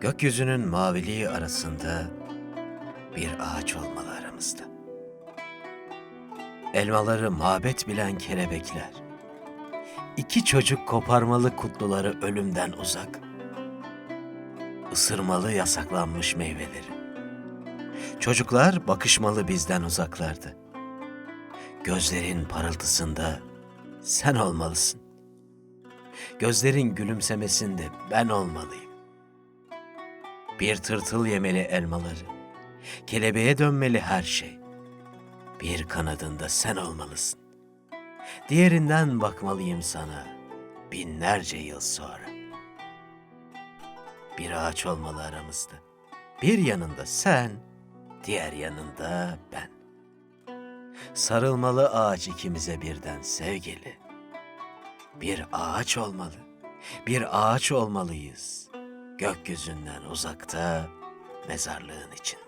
Gökyüzünün maviliği arasında bir ağaç olmalı aramızda. Elmaları mabet bilen kelebekler. İki çocuk koparmalı kutluları ölümden uzak. Isırmalı yasaklanmış meyveleri. Çocuklar bakışmalı bizden uzaklardı. Gözlerin parıltısında sen olmalısın. Gözlerin gülümsemesinde ben olmalıyım. Bir tırtıl yemeli elmaları, kelebeğe dönmeli her şey. Bir kanadında sen olmalısın. Diğerinden bakmalıyım sana binlerce yıl sonra. Bir ağaç olmalı aramızda. Bir yanında sen, diğer yanında ben. Sarılmalı ağaç ikimize birden sevgili. Bir ağaç olmalı. Bir ağaç olmalıyız. Gökyüzünden uzakta, mezarlığın içinde.